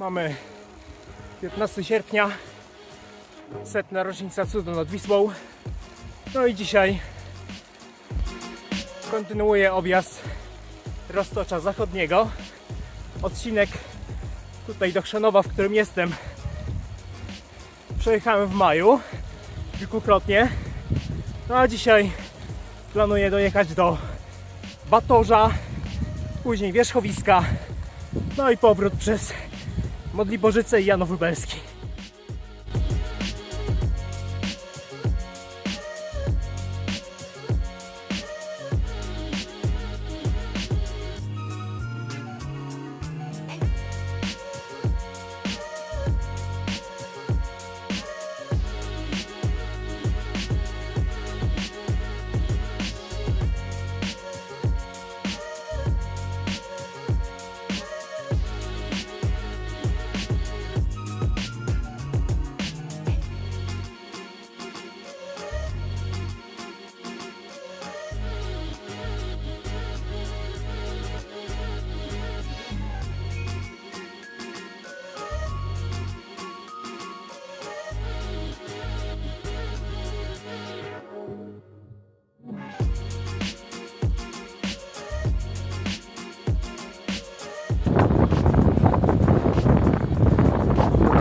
Mamy 15 sierpnia, setna rocznica cudu nad Wisłą. No i dzisiaj kontynuuję objazd Roztocza Zachodniego. Odcinek tutaj do Chrzanowa, w którym jestem, przejechałem w maju kilkukrotnie. No a dzisiaj planuję dojechać do Batorza, później Wierzchowiska, no i powrót przez Modliborzyce i Janów Lubelski.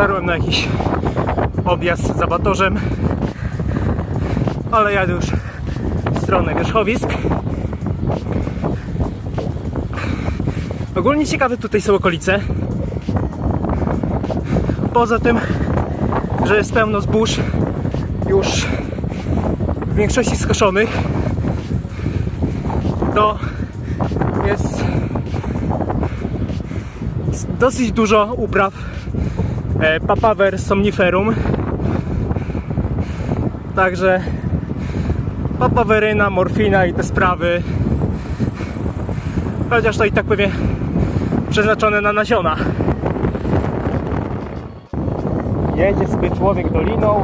Dotarłem na jakiś objazd za Batorzem, ale jadę już w stronę wierzchowisk. Ogólnie ciekawe tutaj są okolice. Poza tym, że jest pełno zbóż już w większości skoszonych, to jest dosyć dużo upraw Papaver somniferum. Także papaweryna, morfina i te sprawy. Chociaż to i tak pewnie przeznaczone na nasiona. Jedzie sobie człowiek doliną,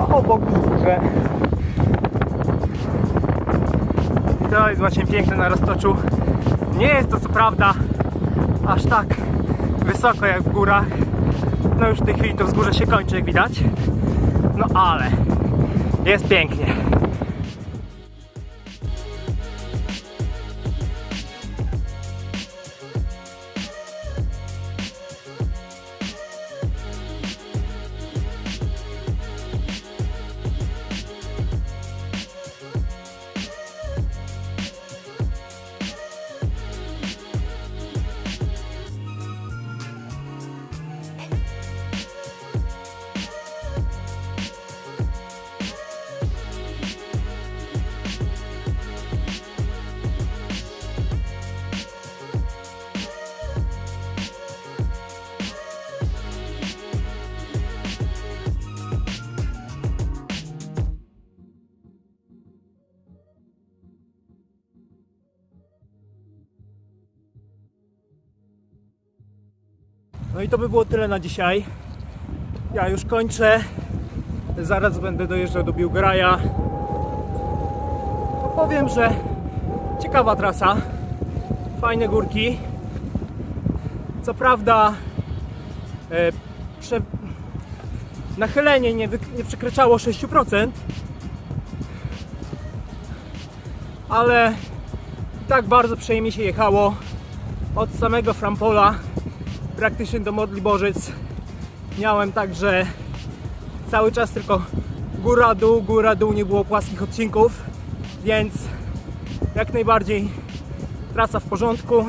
a obok wzgórze. I to jest właśnie piękne na roztoczu. Nie jest to co prawda aż tak wysoko jak w górach. No już w tej chwili to wzgórze się kończy, jak widać. No ale jest pięknie. No i to by było tyle na dzisiaj. Ja już kończę. Zaraz będę dojeżdżał do Biłgraja. No powiem, że ciekawa trasa. Fajne górki. Co prawda e, prze... nachylenie nie, wy... nie przekraczało 6%, ale tak bardzo przyjemnie się jechało od samego Frampola praktycznie do Modli Bożyc miałem także cały czas tylko góra dół, góra dół, nie było płaskich odcinków, więc jak najbardziej trasa w porządku.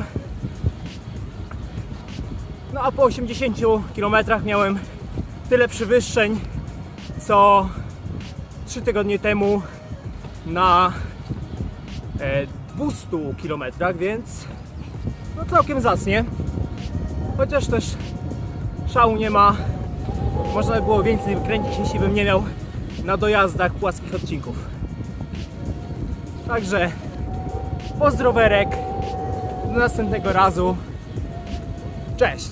No a po 80 km miałem tyle przewyższeń co 3 tygodnie temu na e, 200 km, więc no całkiem zacnie. Chociaż też szału nie ma. Można by było więcej wykręcić, jeśli bym nie miał na dojazdach płaskich odcinków. Także pozdrowerek. Do następnego razu. Cześć!